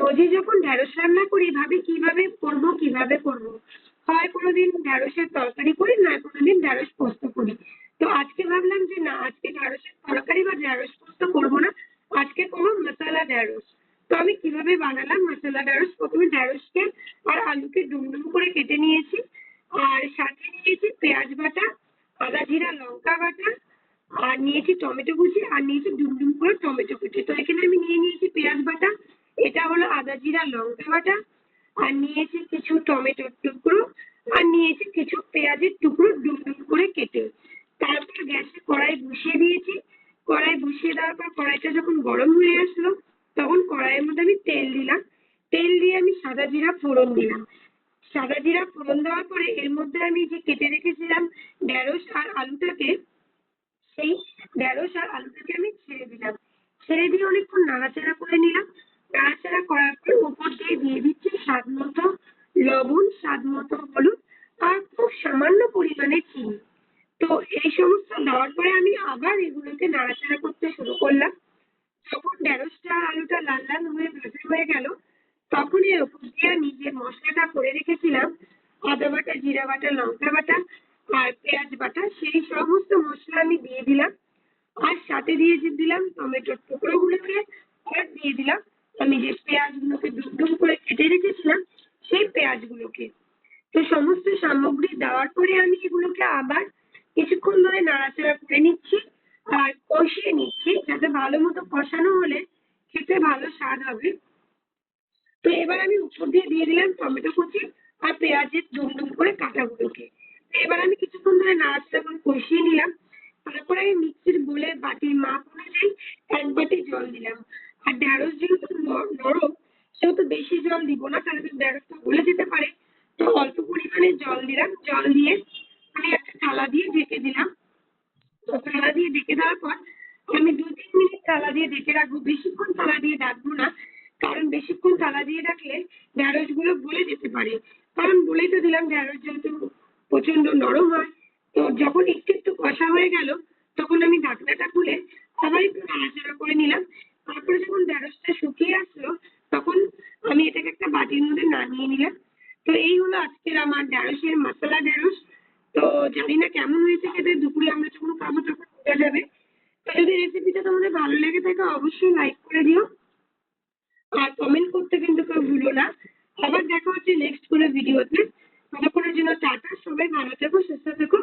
রোজই যখন ঢেঁড়স রান্না করি, ভাবি কীভাবে করব কীভাবে করব? হয় কোনোদিন ঢেঁড়সের তরকারি করি, নয় কোনোদিন ঢেঁড়স পোস্ত করি। তো আজকে ভাবলাম যে না, আজকে ঢেঁড়সের তরকারি বা ঢেঁড়স পোস্ত করব না, আজকে কোনো মশলা ঢেঁড়স। তো আমি কীভাবে বানালাম মশলা ঢেঁড়স? প্রথমে ঢেঁড়সকে আর আলুকে ডুমডুম করে কেটে নিয়েছি, আর সাথে নিয়েছি পেঁয়াজ বাটা, আদা, জিরা, লঙ্কা বাটা, আর নিয়েছি টমেটো কুচি, আর নিয়েছি ডুমডুম করে টমেটো কুচি। তো জিরা লঙ্কা বাটা, আর নিয়েছি কিছু টমেটোর টুকরো, আর নিয়েছি কিছু পেঁয়াজের টুকরো ডুমডুম করে কেটে। তারপর গ্যাসে কড়াই বসিয়ে দিয়েছি। কড়াই বসিয়ে দেওয়ার পর কড়াইটা যখন গরম হয়ে আসলো, তখন কড়াইয়ের মধ্যে আমি তেল দিলাম। তেল দিয়ে আমি সাদা জিরা ফোড়ন দিলাম। সাদা জিরা ফোড়ন দেওয়ার পরে এর মধ্যে আমি যে কেটে রেখেছিলাম ঢেঁড়স আর আলুটাকে, সেই ঢেঁড়স আর আলুটাকে আমি ছেড়ে দিলাম। ছেড়ে দিয়ে অনেকক্ষণ নাড়াচাড়া করে নিলাম। স্বাদ মতো লবণ, স্বাদ মতো হলুদ, আর খুব সামান্য পরিমাণে চিনি। তো এই সমস্ত দেওয়ার পরে আমি আবার এগুলোকে নাড়াচাড়া করতে শুরু করলাম। যখন ঢেঁড়সটা আর আলুটা লাল লাল হয়ে ভাজা হয়ে গেল তখন এর উপর দিয়ে আমি যে মশলাটা করে রেখেছিলাম, আদা বাটা, জিরা বাটা, লঙ্কা বাটা আর পেঁয়াজ বাটা, সেই সমস্ত মশলা আমি দিয়ে দিলাম। আর সাথে দিয়ে দিলাম টমেটোর টুকরোগুলোকে, আর দিয়ে দিলাম আমি যে পেঁয়াজগুলোকে ডুম ডুম করে কেটে রেখেছিলাম, সেই পেঁয়াজগুলোকে। তো সমস্ত সামগ্রী দেওয়ার পরে আমি এগুলোকে আবার কিছুক্ষণ ধরে নাড়াচাড়া করে নিচ্ছি আর কষিয়ে নিচ্ছি যাতে ভালো মতো কষানো হলে খেতে ভালো স্বাদ হবে। তো এবার আমি উপর দিয়ে দিয়ে দিলাম টমেটো কুচি আর পেঁয়াজের ডুম ডুম করে কাটাগুলোকে। এবার আমি কিছুক্ষণ ধরে নাড়াচাড়া করে কষিয়ে নিলাম। তারপরে আমি মিক্সির বলে বাটির মাপ অনুযায়ী এক বাটি জল দিলাম। আর ঢেঁড়স যেহেতু নরম, সেহেতু বেশি জল দিব না কিন্তু ঢেঁড়সটা গলে যেতে পারে? তো অল্প পরিমাণে জল দিলাম। জল দিয়ে আমি একটা থালা দিয়ে ঢেকে দিলাম। তো থালা দিয়ে ঢেকে দেওয়ার পর আমি দু তিন মিনিট থালা দিয়ে ঢেকে রাখব। বেশিক্ষণ থালা দিয়ে রাখব না, কারণ বেশিক্ষণ থালা দিয়ে রাখলে ঢেঁড়সগুলো গলে যেতে পারে। কারণ বলেই তো দিলাম ঢেঁড়স যেহেতু প্রচণ্ড নরম হয়, তো যখন একটু একটু কষা হয়ে গেল, তখন আমি ঢাকনাটা খুলে আবার একটু নাড়াচাড়া নামিয়ে নিলাম। তো এই হলো আজকের আমার ঢেঁড়সের মশলা ঢেঁড়স তো জানি না কেমন হয়েছে খেতে, দুপুরে আমরা যখন খাব তখন বোঝা যাবে। তো যদি রেসিপিটা তোমাদের ভালো লেগে থাকে, অবশ্যই লাইক করে দিও। আর কমেন্ট করতে কিন্তু কেউ ভুলো না। আবার দেখা হচ্ছে নেক্সট কোনো ভিডিওতে ততক্ষণের জন্য টাটা, সবাই ভালো থেকো, সুস্থ থেকো।